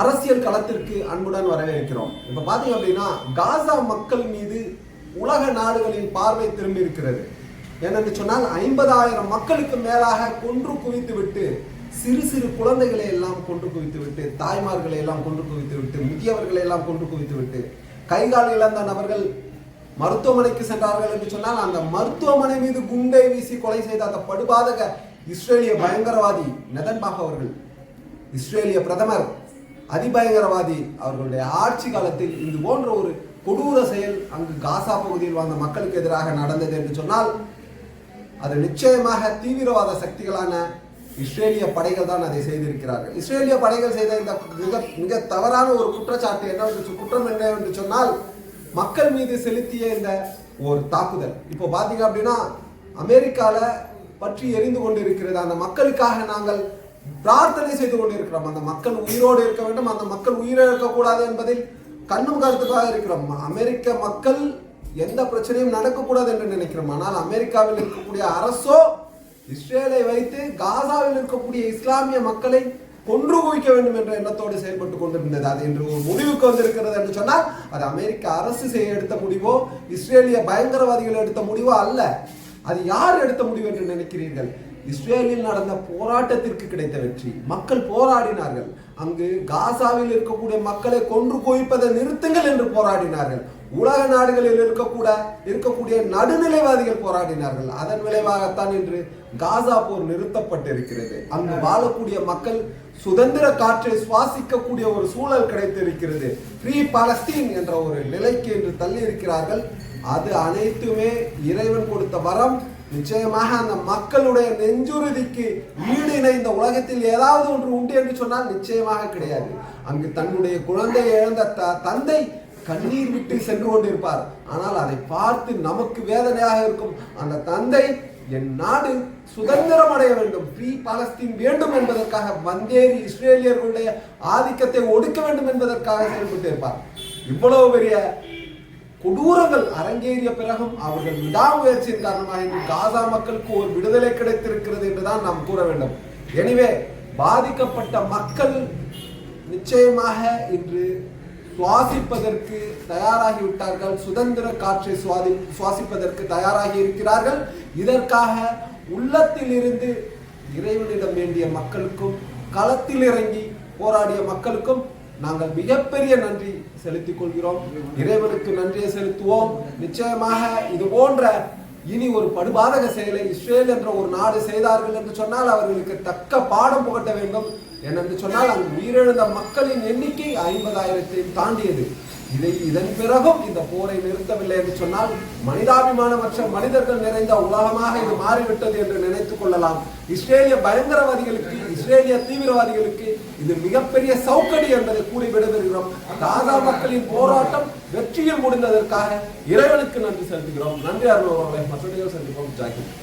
அரசியல் களத்திற்கு அன்புடன் வரவேற்கிறோம். இப்ப பாத்தீங்க அப்படின்னா காசா மக்கள் மீது உலக நாடுகளின் பார்வை திரும்பி இருக்கிறது. ஏனென்று சொன்னால் ஐம்பதாயிரம் மக்களுக்கு மேலாக கொன்று குவித்து விட்டு சிறு சிறு குழந்தைகளை எல்லாம் கொன்று குவித்து விட்டு தாய்மார்களை எல்லாம் கொன்று குவித்து விட்டு முதியவர்களை எல்லாம் கொன்று குவித்து விட்டு கைகால் இழந்த நபர்கள் மருத்துவமனைக்கு சென்றார்கள் என்று சொன்னால் அந்த மருத்துவமனை மீது குண்டை வீசி கொலை செய்த அந்த படுபாதக இஸ்ரேலிய பயங்கரவாதி நெதன்பாக் அவர்கள். இஸ்ரேலிய பிரதமர் அதிபயங்கரவாதி அவர்களுடைய ஆட்சி காலத்தில் இது போன்ற ஒரு கொடூர செயல் அங்கு காசா பகுதியில் வாழ்ந்த மக்களுக்கு எதிராக நடந்தது என்று சொன்னால் அது நிச்சயமாக தீவிரவாத சக்திகளான இஸ்ரேலிய படைகள் தான் அதை செய்திருக்கிறார்கள். இஸ்ரேலிய படைகள் செய்த இந்த மிக மிக தவறான ஒரு குற்றச்சாட்டு என்னவென்று குற்றம் என்ன என்று சொன்னால் மக்கள் மீது செலுத்திய இந்த ஒரு தாக்குதல். இப்போ பார்த்தீங்க அப்படின்னா அமெரிக்காவில் பற்றி எரிந்து கொண்டிருக்கிறது. அந்த மக்களுக்காக நாங்கள் பிரார்த்தனை செய்து கொண்டிருக்கிறோம். அந்த மக்கள் உயிரோடு இருக்க வேண்டும். அந்த மக்கள் உயிரிழக்க கூடாது என்பதில் கண்ணும் கருத்துக்காக இருக்கிறோம். அமெரிக்க மக்கள் எந்த பிரச்சனையும் நடக்கக்கூடாது என்று நினைக்கிறோம். ஆனால் அமெரிக்காவில் இருக்கக்கூடிய அரசோ இஸ்ரேலை வைத்து காசாவில் இருக்கக்கூடிய இஸ்லாமிய மக்களை கொன்று குவிக்க வேண்டும் என்ற எண்ணத்தோடு செயல்பட்டு கொண்டிருந்தது. அது என்று ஒரு முடிவுக்கு வந்திருக்கிறது என்று சொன்னால் அது அமெரிக்க அரசு செய்ய எடுத்த முடிவோ இஸ்ரேலிய பயங்கரவாதிகள் எடுத்த முடிவோ அல்ல. அது யார் எடுத்த முடிவு என்று நினைக்கிறீர்கள்? இஸ்ரேலில் நடந்த போராட்டத்திற்கு கிடைத்த வெற்றி. மக்கள் போராடினார்கள். அங்கு காசாவில் இருக்கக்கூடிய மக்களை கொன்று குவிப்பதை நிறுத்துங்கள் என்று போராடினார்கள். உலக நாடுகளில் இருக்கக்கூட இருக்கக்கூடிய நடுநிலைவாதிகள் போராடினார்கள். அதன் விளைவாகத்தான் இன்று காசா போர் நிறுத்தப்பட்டிருக்கிறது. அங்கு வாழக்கூடிய மக்கள் சுதந்திர காற்றை சுவாசிக்கக்கூடிய ஒரு சூழல் கிடைத்திருக்கிறது. ஃப்ரீ பாலஸ்தீன் என்ற ஒரு நிலைக்கு என்று தள்ளி இருக்கிறார்கள் அது அனைத்துமே இறைவன் கொடுத்த வரம். நிச்சயமாக அந்த மக்களுடைய நெஞ்சுறுதிக்கு ஈடு இணை இந்த உலகத்தில் ஏதாவது ஒன்று உண்டு என்று சொன்னால் நிச்சயமாக கிடையாது. அங்கு தன்னுடைய குழந்தை இழந்த த- தந்தை கண்ணீர் விட்டு சென்று கொண்டிருப்பார். ஆனால் அதை பார்த்து நமக்கு வேதனையாக இருக்கும் அந்த தந்தை என் நாடு சுதந்திரம் அடைய வேண்டும். ஃப்ரீ பாலஸ்தீன் வேண்டும் என்பதற்காக வந்தேறி இஸ்ரேலியர்களுடைய ஆதிக்கத்தை ஒடுக்க வேண்டும் என்பதற்காக செயல்பட்டு இருப்பார். இவ்வளவு பெரிய கொடூரங்கள் அரங்கேறிய பிறகும் அவர்கள் விடாமுயற்சியின் காரணமாக இன்று காசா மக்களுக்கு ஒரு விடுதலை கிடைத்திருக்கிறது என்றுதான் நாம் கூற வேண்டும். எனவே பாதிக்கப்பட்ட மக்கள் நிச்சயமாக இன்று சுவாசிப்பதற்கு தயாராகிவிட்டார்கள். சுதந்திர காற்றை சுவாதி சுவாசிப்பதற்கு தயாராகி இருக்கிறார்கள். இதற்காக உள்ளத்தில் இருந்து இறைவனிடம் வேண்டிய மக்களுக்கும் களத்தில் இறங்கி போராடிய மக்களுக்கும் நாங்கள் மிகப்பெரிய நன்றி செலுத்திக் கொள்கிறோம். இறைவனுக்கு நன்றியை செலுத்துவோம். நிச்சயமாக இது போன்ற இனி ஒரு படுபாதக செயலை இஸ்ரேல் என்ற ஒரு நாடு செய்தார்கள் என்று சொன்னால் அவர்களுக்கு தக்க பாடம் புகட்ட வேண்டும் ஏனென்று சொன்னால் அங்கு உயிரிழந்த மக்களின் எண்ணிக்கை ஐம்பதாயிரத்தை தாண்டியது. இதை இதன் பிறகும் இந்த போரை நிறுத்தவில்லை என்று சொன்னால் மனிதாபிமானமற்ற மனிதர்கள் நிறைந்த உலகமாக இது மாறிவிட்டது என்று நினைத்துக் கொள்ளலாம். இஸ்ரேலிய பயங்கரவாதிகளுக்கு இஸ்ரேலிய தீவிரவாதிகளுக்கு இது மிகப்பெரிய சவுக்கடி என்பதை கூறி விடைபெறுகிறோம். காசா மக்களின் போராட்டம் வெற்றியில் முடிந்ததற்காக இறைவனுக்கு நன்றி செலுத்துகிறோம். நன்றி அருள் அவர்களை மற்றவர்கள் சந்திப்போம். ஜாக்கிரதை